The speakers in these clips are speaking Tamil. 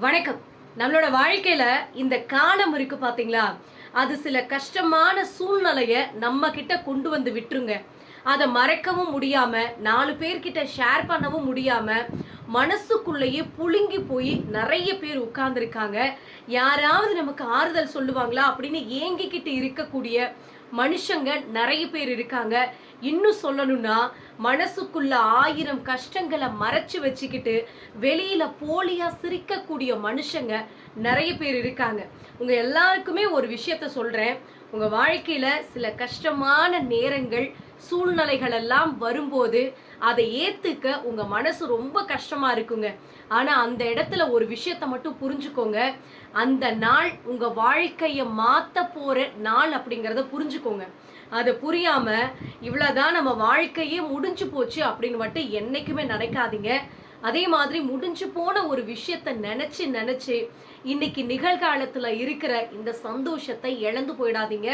வணக்கம். நம்மளோட வாழ்க்கையில இந்த காலம் இருக்கு பாத்தீங்களா? அது சில கஷ்டமான சூழ்நிலைய நம்ம கிட்ட கொண்டு வந்து விட்டுருங்க. அதை மறக்கவும் முடியாம நாலு பேர்கிட்ட ஷேர் பண்ணவும் முடியாம மனசுக்குள்ளேயே புழுங்கி போய் நிறைய பேர் உட்கார்ந்துருக்காங்க. யாராவது நமக்கு ஆறுதல் சொல்லுவாங்களா? அப்படின்னு ஏங்கிக்கிட்டு இருக்கக்கூடிய மனுஷங்க நிறைய பேர் இருக்காங்க. இன்னும் சொல்லணும்னா மனசுக்குள்ள ஆயிரம் கஷ்டங்களை மறைச்சு வச்சுக்கிட்டு வெளியில போலியா சிரிக்கக்கூடிய மனுஷங்க நிறைய பேர் இருக்காங்க. உங்க எல்லாருக்குமே ஒரு விஷயத்த சொல்றேன். உங்க வாழ்க்கையில சில கஷ்டமான நேரங்கள் சூழ்நிலைகள் எல்லாம் வரும்போது அதை ஏத்துக்க உங்க மனசு ரொம்ப கஷ்டமா இருக்குங்க. ஆனா அந்த இடத்துல ஒரு விஷயத்த மட்டும் புரிஞ்சுக்கோங்க. அந்த நாள் உங்க வாழ்க்கைய மாத்த போற நாள் அப்படிங்கிறத புரிஞ்சுக்கோங்க. அதை புரியாம இவ்வளவுதான் நம்ம வாழ்க்கையே முடிஞ்சு போச்சு அப்படின்னு மட்டும் என்னைக்குமே நினைக்காதீங்க. அதே மாதிரி முடிஞ்சு போன ஒரு விஷயத்த நினைச்சு நினைச்சு இன்னைக்கு நிகழ்காலத்துல இருக்கிற இந்த சந்தோஷத்தை இழந்து போயிடாதீங்க.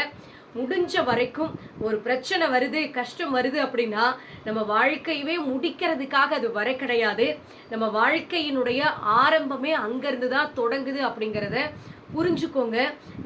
முடிஞ்ச வரைக்கும் ஒரு பிரச்சனை வருது கஷ்டம் வருது அப்படின்னா நம்ம வாழ்க்கையவே முடிக்கிறதுக்காக அது வர கிடையாது. நம்ம வாழ்க்கையினுடைய ஆரம்பமே அங்கிருந்து தான் தொடங்குது அப்படிங்கிறத புரிஞ்சுக்கோங்க.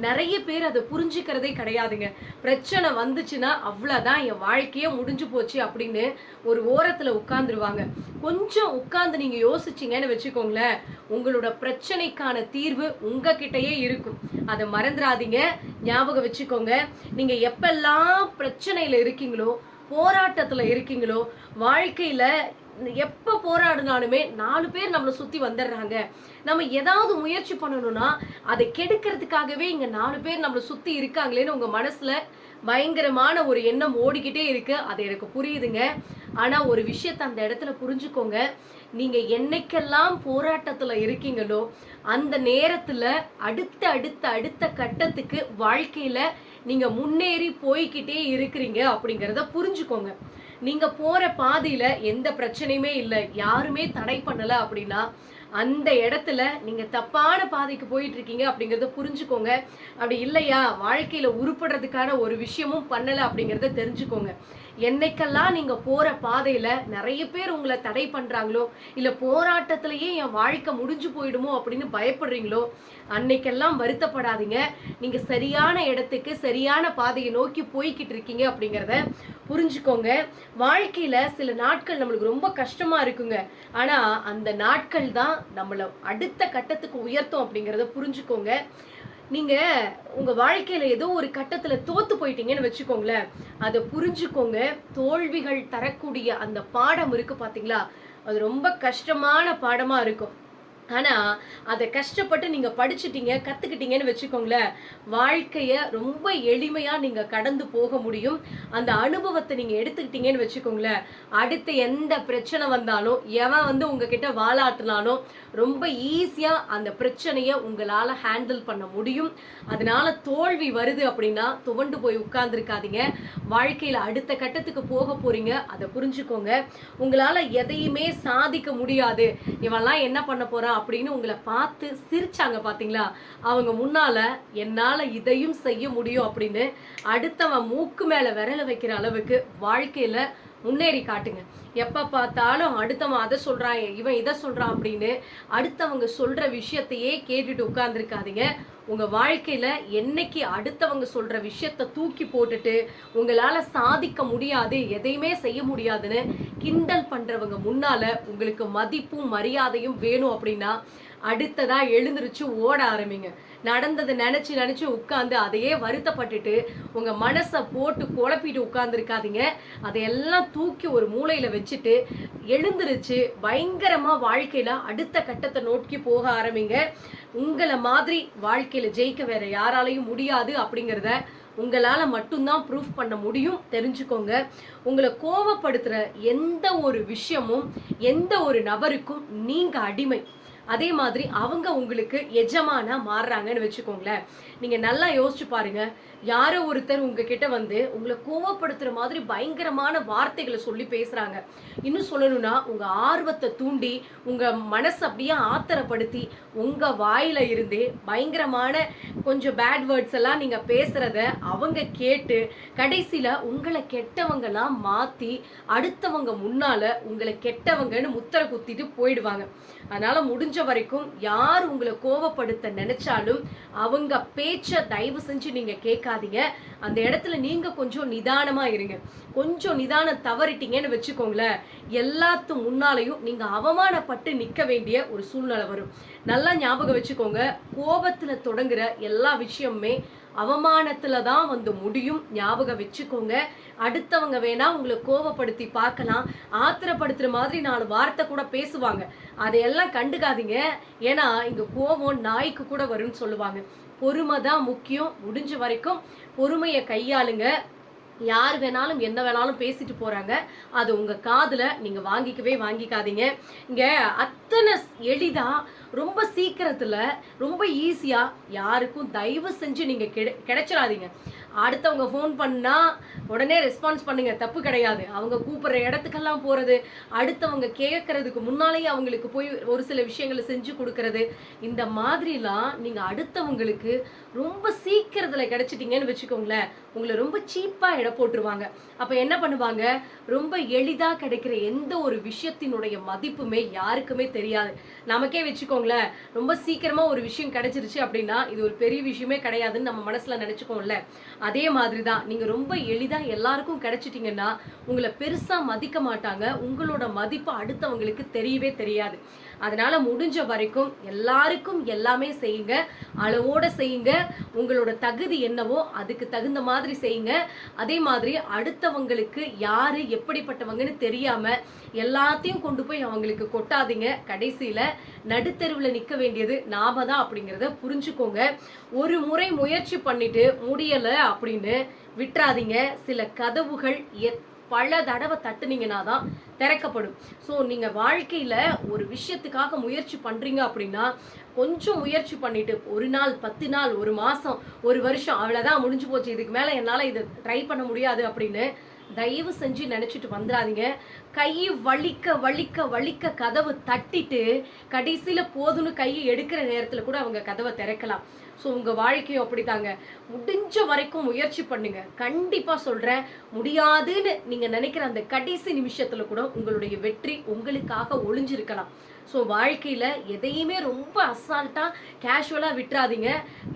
நிறைய பேர் அதை புரிஞ்சுக்கிறதே கிடையாதுங்க. பிரச்சனை வந்துச்சுன்னா அவ்வளோதான் என் வாழ்க்கையே முடிஞ்சு போச்சு அப்படின்னு ஒரு ஓரத்தில் உட்காந்துருவாங்க கொஞ்சம் உட்காந்து நீங்கள் யோசிச்சிங்கன்னு வச்சுக்கோங்களேன் உங்களோட பிரச்சனைக்கான தீர்வு உங்ககிட்டயே இருக்கும். அதை மறந்துடாதீங்க. ஞாபகம் வச்சுக்கோங்க. நீங்கள் எப்பெல்லாம் பிரச்சனையில் இருக்கீங்களோ போராட்டத்தில் இருக்கீங்களோ வாழ்க்கையில் எப்போ போராடினாலுமே நாலு பேர் நம்மளை சுற்றி வந்துடுறாங்க. நம்ம ஏதாவது முயற்சி பண்ணணும்னா அதை கெடுக்கிறதுக்காகவே இங்கே நாலு பேர் நம்மளை சுற்றி இருக்காங்களேன்னு உங்கள் மனசில் பயங்கரமான ஒரு எண்ணம் ஓடிக்கிட்டே இருக்கு. அது எனக்கு புரியுதுங்க. ஆனால் ஒரு விஷயத்தை அந்த இடத்துல புரிஞ்சுக்கோங்க. நீங்கள் என்னைக்கெல்லாம் போராட்டத்தில் இருக்கீங்களோ அந்த நேரத்தில் அடுத்த அடுத்த அடுத்த கட்டத்துக்கு வாழ்க்கையில் நீங்கள் முன்னேறி போய்கிட்டே இருக்கிறீங்க அப்படிங்கிறத புரிஞ்சுக்கோங்க. நீங்க போற பாதையில எந்த பிரச்சனையுமே இல்லை. யாருமே தடை பண்ணல அப்படின்னா அந்த இடத்துல நீங்க தப்பான பாதைக்கு போயிட்டு இருக்கீங்க அப்படிங்கறத புரிஞ்சுக்கோங்க. அப்படி இல்லையா? வாழ்க்கையில உருப்படுறதுக்கான ஒரு விஷயமும் பண்ணல அப்படிங்கறத தெரிஞ்சுக்கோங்க. என்னைக்கெல்லாம் நீங்க போற பாதையில நிறைய பேர் உங்களை தடை பண்றாங்களோ இல்ல போராட்டத்திலேயே என் வாழ்க்கை முடிஞ்சு போயிடுமோ அப்படின்னு பயப்படுறீங்களோ அன்னைக்கெல்லாம் வருத்தப்படாதீங்க. நீங்க சரியான இடத்துக்கு சரியான பாதையை நோக்கி போய்கிட்டு இருக்கீங்க அப்படிங்கிறத புரிஞ்சுக்கோங்க. வாழ்க்கையில சில நாட்கள் நம்மளுக்கு ரொம்ப கஷ்டமா இருக்குங்க. ஆனா அந்த நாட்கள் தான் நம்மளை அடுத்த கட்டத்துக்கு உயர்த்தும் அப்படிங்கிறத புரிஞ்சுக்கோங்க. நீங்க உங்க வாழ்க்கையில ஏதோ ஒரு கட்டத்துல தோத்து போயிட்டீங்கன்னு வச்சுக்கோங்களேன். அதை புரிஞ்சுக்கோங்க. தோல்விகள் தரக்கூடிய அந்த பாடம் இருக்கு பாத்தீங்களா? அது ரொம்ப கஷ்டமான பாடமா இருக்கும். ஆனால் அதை கஷ்டப்பட்டு நீங்கள் படிச்சுட்டீங்க கற்றுக்கிட்டீங்கன்னு வச்சுக்கோங்களேன் வாழ்க்கைய ரொம்ப எளிமையாக நீங்கள் கடந்து போக முடியும். அந்த அனுபவத்தை நீங்கள் எடுத்துக்கிட்டீங்கன்னு வச்சுக்கோங்களேன் அடுத்து எந்த பிரச்சனை வந்தாலும் எவன் வந்து உங்ககிட்ட வாலாட்டினாலும் ரொம்ப ஈஸியாக அந்த பிரச்சனையை உங்களால் ஹேண்டில் பண்ண முடியும். அதனால தோல்வி வருது அப்படின்னா துவண்டு போய் உட்கார்ந்துருக்காதீங்க. வாழ்க்கையில் அடுத்த கட்டத்துக்கு போக போகிறீங்க அதை புரிஞ்சுக்கோங்க. உங்களால் எதையுமே சாதிக்க முடியாது. இவன்லாம் என்ன பண்ண போகிறான் அப்படின்னு உங்களை பார்த்து சிரிச்சாங்க பாத்தீங்களா? அவங்க முன்னால என்னால இதையும் செய்ய முடியும் அப்படின்னு அடுத்தவன் மூக்கு மேல விரல வைக்கிற அளவுக்கு வாழ்க்கையில முன்னேறி காட்டுங்க. எப்ப பார்த்தாலும் அடுத்தவன் அதை சொல்றான் இவன் இதை சொல்றான் அப்படின்னு அடுத்தவங்க சொல்ற விஷயத்தையே கேட்டுட்டு உட்கார்ந்துருக்காதீங்க. உங்க வாழ்க்கையில என்னைக்கு அடுத்தவங்க சொல்ற விஷயத்த தூக்கி போட்டுட்டு உங்களால சாதிக்க முடியாது எதையுமே செய்ய முடியாதுன்னு கிண்டல் பண்றவங்க முன்னால உங்களுக்கு மதிப்பும் மரியாதையும் வேணும் அப்படின்னா அடுத்ததா எழுந்திருச்சு ஓட ஆரம்பிங்க. நடந்ததை நினச்சி நினச்சி உட்காந்து அதையே வருத்தப்பட்டுட்டு உங்கள் மனசை போட்டு குழப்பிட்டு உட்காந்துருக்காதீங்க அதையெல்லாம் தூக்கி ஒரு மூளையில் வச்சுட்டு எழுந்திருச்சு பயங்கரமாக வாழ்க்கையில் அடுத்த கட்டத்தை நோக்கி போக ஆரம்பிங்க. உங்களை மாதிரி வாழ்க்கையில் ஜெயிக்க வேற யாராலையும் முடியாது அப்படிங்கிறத உங்களால் மட்டும்தான் ப்ரூஃப் பண்ண முடியும். தெரிஞ்சுக்கோங்க. உங்களை கோவப்படுத்துகிற எந்த ஒரு விஷயமும் எந்த ஒரு நபருக்கும் நீங்க அடிமை. அதே மாதிரி அவங்க உங்களுக்கு எஜமானா மாறுறாங்கன்னு வச்சுக்கோங்களேன். நீங்க நல்லா யோசிச்சு பாருங்க. யாரோ ஒருத்தர் உங்ககிட்ட வந்து உங்களை கோவப்படுத்துற மாதிரி பயங்கரமான வார்த்தைகளை சொல்லி பேசுறாங்க. இன்னும் சொல்லணும்னா உங்க ஆர்வத்தை தூண்டி உங்க மனசை அப்படியே ஆத்திரப்படுத்தி உங்க வாயில இருந்தே பயங்கரமான கொஞ்சம் பேட் வேர்ட்ஸ் எல்லாம் நீங்க பேசுறத அவங்க கேட்டு கடைசியில உங்களை கெட்டவங்கலாம் மாத்தி அடுத்தவங்க முன்னால உங்களை கெட்டவங்கன்னு முத்திர குத்திட்டு போயிடுவாங்க. அதனால முடிஞ்ச வரைக்கும் யார் உங்களை கோவப்படுத்த நினைச்சாலும் அவங்க பேச்சை தயவு செஞ்சு நீங்க கேட்காதீங்க அந்த இடத்துல நீங்க கொஞ்சம் நிதானமா இருங்க. கொஞ்சம் நிதானம் தவறிட்டீங்கன்னு வச்சுக்கோங்களேன். எல்லாத்து முன்னாலையும் நீங்க அவமானப்பட்டு நிக்க வேண்டிய ஒரு சூழ்நிலை வரும். நல்லா ஞாபகம் வச்சுக்கோங்க. கோபத்துல தொடங்குற எல்லா விஷயமுமே அவமானத்துல தான் வந்து முடியும். ஞாபகம் வச்சுக்கோங்க. அடுத்தவங்க வேணா உங்களை கோவப்படுத்தி பார்க்கலாம். ஆத்திரப்படுத்துற மாதிரி நாலு வார்த்தை கூட பேசுவாங்க. அதையெல்லாம் கண்டுக்காதீங்க. ஏன்னா இங்க கோபம் நாய்க்கு கூட வரும்னு சொல்லுவாங்க. பொறுமை தான் முக்கியம். முடிஞ்ச வரைக்கும் பொறுமையை கையாளுங்க. யார் வேணாலும் என்ன வேணாலும் பேசிட்டு போகிறாங்க அது உங்கள் காதில் நீங்கள் வாங்கிக்கவே வாங்கிக்காதீங்க. இங்கே அத்தனை எளிதாக ரொம்ப சீக்கிரத்தில் ரொம்ப ஈஸியாக யாருக்கும் தயவு செஞ்சு நீங்கள் கிடை கிடைச்சிடாதீங்க. அடுத்தவங்க ஃபோன் பண்ணால் உடனே ரெஸ்பான்ஸ் பண்ணுங்கள் தப்பு கிடையாது. அவங்க கூப்பிட்ற இடத்துக்கெல்லாம் போகிறது அடுத்தவங்க கேட்கறதுக்கு முன்னாலேயே அவங்களுக்கு போய் ஒரு சில விஷயங்களை செஞ்சு கொடுக்கறது இந்த மாதிரிலாம் நீங்கள் அடுத்தவங்களுக்கு ரொம்ப சீக்கிரத்தில் கிடச்சிட்டிங்கன்னு வச்சுக்கோங்களேன். உங்களை ரொம்ப சீப்பாக இட போட்டுருவாங்க. அப்போ என்ன பண்ணுவாங்க? ரொம்ப எளிதாக கிடைக்கிற எந்த ஒரு விஷயத்தினுடைய மதிப்புமே யாருக்குமே தெரியாது. நமக்கே வச்சுக்கோங்களேன் ரொம்ப சீக்கிரமாக ஒரு விஷயம் கிடைச்சிருச்சு அப்படின்னா இது ஒரு பெரிய விஷயமே கிடையாதுன்னு நம்ம மனசில் நினச்சிக்கோம்ல அதே மாதிரி தான் நீங்கள் ரொம்ப எளிதாக எல்லாருக்கும் கிடைச்சிட்டிங்கன்னா உங்களை பெருசாக மதிக்க மாட்டாங்க. உங்களோட மதிப்பு அடுத்தவங்களுக்கு தெரியவே தெரியாது. அதனால முடிஞ்ச வரைக்கும் எல்லாருக்கும் எல்லாமே செய்யுங்க. அளவோட செய்யுங்க. உங்களோட தகுதி என்னவோ அதுக்கு தகுந்த மாதிரி செய்யுங்க. அதே மாதிரி அடுத்தவங்களுக்கு யாரு எப்படிப்பட்டவங்கன்னு தெரியாம எல்லாத்தையும் கொண்டு போய் அவங்களுக்கு கொட்டாதீங்க. கடைசியில நடுத்தெருவில் நிக்க வேண்டியது நாம தான் அப்படிங்கிறத புரிஞ்சுக்கோங்க. ஒரு முறை முயற்சி பண்ணிட்டு முடியல அப்படின்னு விட்டுறாதீங்க. சில கதவுகள் எத் பல தடவை தட்டுனீங்கன்னா தான் திறக்கப்படும். ஸோ நீங்கள் வாழ்க்கையில் ஒரு விஷயத்துக்காக முயற்சி பண்ணுறீங்க அப்படின்னா கொஞ்சம் முயற்சி பண்ணிட்டு ஒரு நாள் பத்து நாள் ஒரு மாதம் ஒரு வருஷம் அவ்வளோதான் முடிஞ்சு போச்சு. இதுக்கு மேலே என்னால் இதை ட்ரை பண்ண முடியாது அப்படின்னு தயவு செஞ்சு நினச்சிட்டு வந்துடாதீங்க. கை வலிக்க வலிக்க வலிக்க கதவு தட்டிட்டு கடைசியில் போதும்னு கையை எடுக்கிற நேரத்தில் கூட அவங்க கதவை திறக்கலாம். ஸோ உங்கள் வாழ்க்கையும் அப்படித்தாங்க. முடிஞ்ச வரைக்கும் முயற்சி பண்ணுங்க. கண்டிப்பாக சொல்கிறேன் முடியாதுன்னு நீங்கள் நினைக்கிற அந்த கடைசி நிமிஷத்தில் கூட உங்களுடைய வெற்றி உங்களுக்காக ஒளிஞ்சிருக்கலாம். ஸோ வாழ்க்கையில் எதையுமே ரொம்ப அசால்ட்டாக கேஷுவலாக விட்டுறாதீங்க.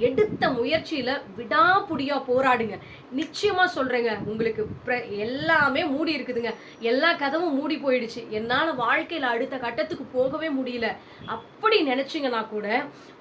எடுத்த முயற்சியில் விடாப்புடியாக போராடுங்க. நிச்சயமாக சொல்கிறேங்க உங்களுக்கு ப்ர எல்லாமே மூடி இருக்குதுங்க. எல்லா கதவும் மூடி போயிடுச்சு. என்னால் வாழ்க்கையில் அடுத்த கட்டத்துக்கு போகவே முடியல. அப்படி நினச்சிங்கன்னா கூட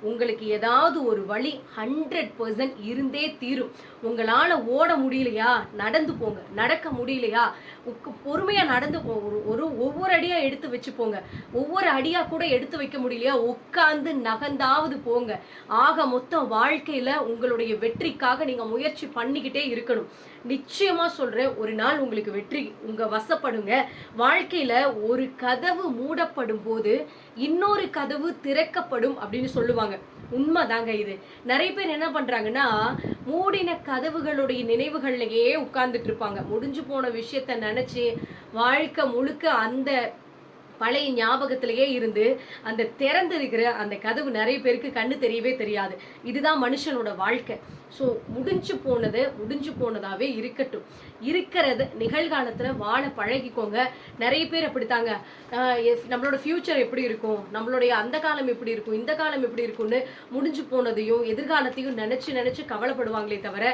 உங்களுக்கு ஏதாவது ஒரு வழி ஹண்ட்ரட் பர்சன்ட் இருந்தே தீரும். உங்களால ஓட முடியலையா? நடந்து போங்க. நடக்க முடியலையா? பொறுமையாக பொறுமையா நடந்து போ. ஒரு ஒவ்வொரு அடியா எடுத்து வச்சு போங்க ஒவ்வொரு அடியாக கூட எடுத்து வைக்க முடியலையா? உட்காந்து நகர்ந்தாவது போங்க. ஆக மொத்தம் வாழ்க்கையில உங்களுடைய வெற்றிக்காக நீங்க முயற்சி பண்ணிக்கிட்டே இருக்கணும். நிச்சயமா சொல்றேன் ஒரு நாள் உங்களுக்கு வெற்றி உங்க வசப்படுங்க. வாழ்க்கையில ஒரு கதவு மூடப்படும் போது இன்னொரு கதவு திறக்கப்படும் அப்படின்னு சொல்லுவாங்க. உண்மைதாங்க இது. நிறைய பேர் என்ன பண்றாங்கன்னா மூடின கதவுகளுடைய நினைவுகள்லயே உட்கார்ந்துட்டு இருப்பாங்க. முடிஞ்சு போன விஷயத்த நினைச்சு வாழ்க்கை முழுக்க அந்த பழைய ஞாபகத்திலேயே இருந்து அந்த திறந்திருக்கிற அந்த கதவு நிறைய பேருக்கு கண்ணு தெரியவே தெரியாது. இதுதான் மனுஷனோட வாழ்க்கை. ஸோ முடிஞ்சு போனது முடிஞ்சு போனதாவே இருக்கட்டும். இருக்கிறது நிகழ்காலத்தில் வாழ பழகிக்கோங்க. நிறைய பேர் அப்படித்தாங்க. நம்மளோட ஃபியூச்சர் எப்படி இருக்கும்? நம்மளுடைய அந்த காலம் எப்படி இருக்கும்? இந்த காலம் எப்படி இருக்கும்னு முடிஞ்சு போனதையும் எதிர்காலத்தையும் நினச்சி நினச்சி கவலைப்படுவாங்களே தவிர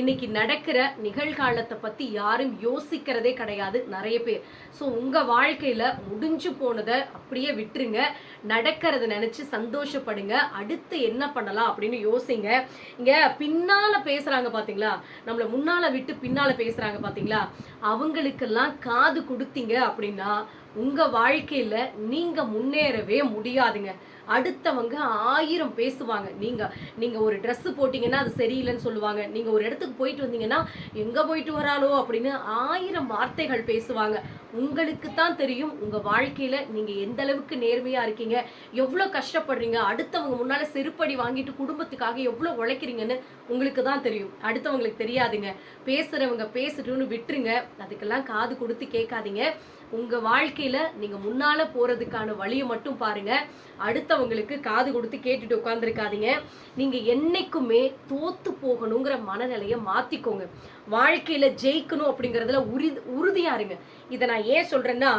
இன்னைக்கு நடக்கிற நிகழ்காலத்தை பற்றி யாரும் யோசிக்கிறதே கிடையாது நிறைய பேர். ஸோ உங்கள் வாழ்க்கையில் முடிஞ்சு போனதை அப்படியே விட்டுருங்க. நடக்கிறத நினைச்சு சந்தோஷப்படுங்க. அடுத்து என்ன பண்ணலாம் அப்படின்னு யோசிங்க. இங்க பின்னால பேசுறாங்க பாத்தீங்களா? நம்மள முன்னால விட்டு பின்னால பேசுறாங்க பாத்தீங்களா? அவங்களுக்கெல்லாம் காது கொடுத்தீங்க அப்படின்னா உங்க வாழ்க்கையில நீங்க முன்னேறவே முடியாதுங்க. அடுத்தவங்க ஆயிரம் பேசுவாங்க. நீங்க நீங்க ஒரு ட்ரெஸ்ஸு போட்டீங்கன்னா அது சரியில்லைன்னு சொல்லுவாங்க. நீங்க ஒரு இடத்துக்கு போயிட்டு வந்தீங்கன்னா எங்க போயிட்டு வராளோ? அப்படின்னு ஆயிரம் வார்த்தைகள் பேசுவாங்க. உங்களுக்கு தான் தெரியும் உங்க வாழ்க்கையில நீங்க எந்த அளவுக்கு நேர்மையா இருக்கீங்க எவ்வளவு கஷ்டப்படுறீங்க அடுத்தவங்க முன்னால செருப்படி வாங்கிட்டு குடும்பத்துக்காக எவ்வளவு உழைக்கிறீங்கன்னு உங்களுக்கு தான் தெரியும். அடுத்தவங்களுக்கு தெரியாதுங்க. பேசுறவங்க பேசட்டும்னு விட்டுருங்க. அதுக்கெல்லாம் காது கொடுத்து கேட்காதீங்க. உங்க வாழ்க்கையில நீங்க முன்னால போறதுக்கான வழியை மட்டும் பாருங்க. அவங்களுக்கு காது கொடுத்து கேட்டுட்டு உட்காந்துருக்காதீங்க நீங்கள் என்னைக்குமே தோத்து போகணுங்கிற மனநிலையை மாற்றிக்கோங்க வாழ்க்கையில் ஜெயிக்கணும் அப்படிங்கறதுல உறு உறுதியாக இருங்க. இதை நான் ஏன் சொல்கிறேன்னா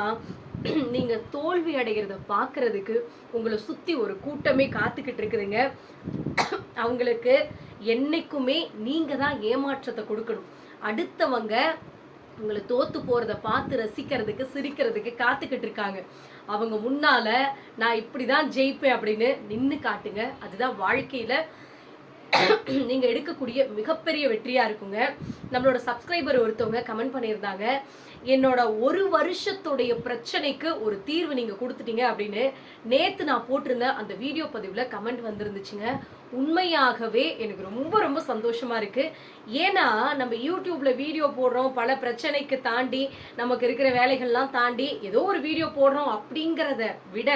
நீங்கள் தோல்வி அடைகிறத பார்க்கறதுக்கு உங்களை சுற்றி ஒரு கூட்டமே காத்துக்கிட்டு இருக்குதுங்க. அவங்களுக்கு என்னைக்குமே நீங்கள் தான் ஏமாற்றத்தை கொடுக்கணும். அடுத்தவங்க உங்களை தோத்து போறத பார்த்து ரசிக்கிறதுக்கு சிரிக்கிறதுக்கு காத்துக்கிட்டு இருக்காங்க. அவங்க முன்னால நான் இப்படிதான் ஜெயிப்பேன் அப்படின்னு நின்று காட்டுங்க. அதுதான் வாழ்க்கையில நீங்க எடுக்கக்கூடிய மிகப்பெரிய வெற்றியா இருக்குங்க. நம்மளோட சப்ஸ்கிரைபர் ஒருத்தவங்க கமெண்ட் பண்ணியிருந்தாங்க. என்னோட ஒரு வருஷத்துடைய பிரச்சனைக்கு ஒரு தீர்வு நீங்க கொடுத்துட்டீங்க அப்படின்னு நேத்து நான் போட்டிருந்த அந்த வீடியோ பதிவுல கமெண்ட் வந்திருந்துச்சுங்க. உண்மையாகவே எனக்கு ரொம்ப ரொம்ப சந்தோஷமா இருக்கு. ஏன்னா நம்ம யூடியூப்ல வீடியோ போடுறோம் பல பிரச்சனைக்கு தாண்டி நமக்கு இருக்கிற வேலைகள்லாம் தாண்டி ஏதோ ஒரு வீடியோ போடுறோம் அப்படிங்கிறத விட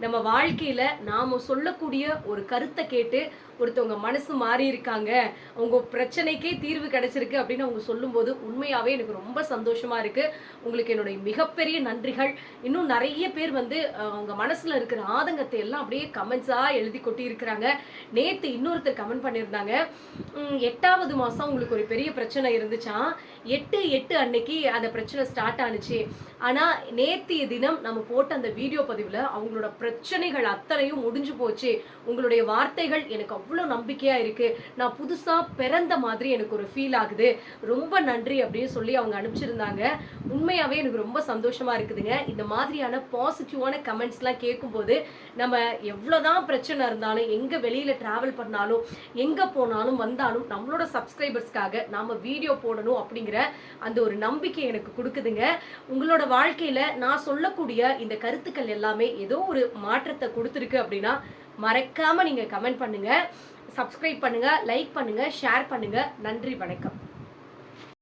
நம்ம வாழ்க்கையில நாம சொல்லக்கூடிய ஒரு கருத்தை கேட்டு ஒருத்தவங்க மனசு மாறி இருக்காங்க. அவங்க பிரச்சனைக்கே தீர்வு கிடைச்சிருக்கு அப்படின்னு அவங்க சொல்லும்போது உண்மையாவே எனக்கு ரொம்ப சந்தோஷமா இருக்கு. உங்களுக்கு என்னுடைய மிகப்பெரிய நன்றிகள். இன்னும் நிறைய பேர் வந்து அவங்க மனசுல இருக்கிற ஆதங்கத்தை எல்லாம் அப்படியே கமெண்ட்ஸா எழுதி கொட்டி இருக்கிறாங்க நேற்று இன்னொருத்தர் கமெண்ட் பண்ணியிருந்தாங்க. எட்டாவது மாதம் உங்களுக்கு ஒரு பெரிய பிரச்சனை இருந்துச்சா? எட்டு எட்டு அன்னைக்கு அந்த பிரச்சனை ஸ்டார்ட் ஆனுச்சு. ஆனால் நேற்றைய தினம் நம்ம போட்ட அந்த வீடியோ பதிவில் அவங்களோட பிரச்சனைகள் அத்தனையும் முடிஞ்சு போச்சு. உங்களுடைய வார்த்தைகள் எனக்கு அவ்வளோ நம்பிக்கையாக இருக்குது நான் புதுசாக பிறந்த மாதிரி எனக்கு ஒரு ஃபீல் ஆகுது. ரொம்ப நன்றி அப்படின்னு சொல்லி அவங்க அனுப்பிச்சிருந்தாங்க. உண்மையாகவே எனக்கு ரொம்ப சந்தோஷமாக இருக்குதுங்க. இந்த மாதிரியான பாசிட்டிவான கமெண்ட்ஸ்லாம் கேட்கும்போது நம்ம எவ்வளவுதான் பிரச்சனை இருந்தாலும் எங்கே வெளியில் ட்ராவல் பண்ணாலும் எங்கே போனாலும் வந்தாலும் நம்மளோட சப்ஸ்கிரைபர்ஸ்க்காக நாம் வீடியோ போடணும் அப்படிங்கிற அந்த ஒரு நம்பிக்கை எனக்கு கொடுக்குதுங்க. உங்களோட வாழ்க்கையில் நான் சொல்லக்கூடிய இந்த கருத்துக்கள் எல்லாமே ஏதோ ஒரு மாற்றத்தை கொடுத்துருக்கு அப்படின்னா மறக்காமல் நீங்கள் கமெண்ட் பண்ணுங்கள் சப்ஸ்கிரைப் பண்ணுங்கள் லைக் பண்ணுங்கள் ஷேர் பண்ணுங்கள் நன்றி வணக்கம்.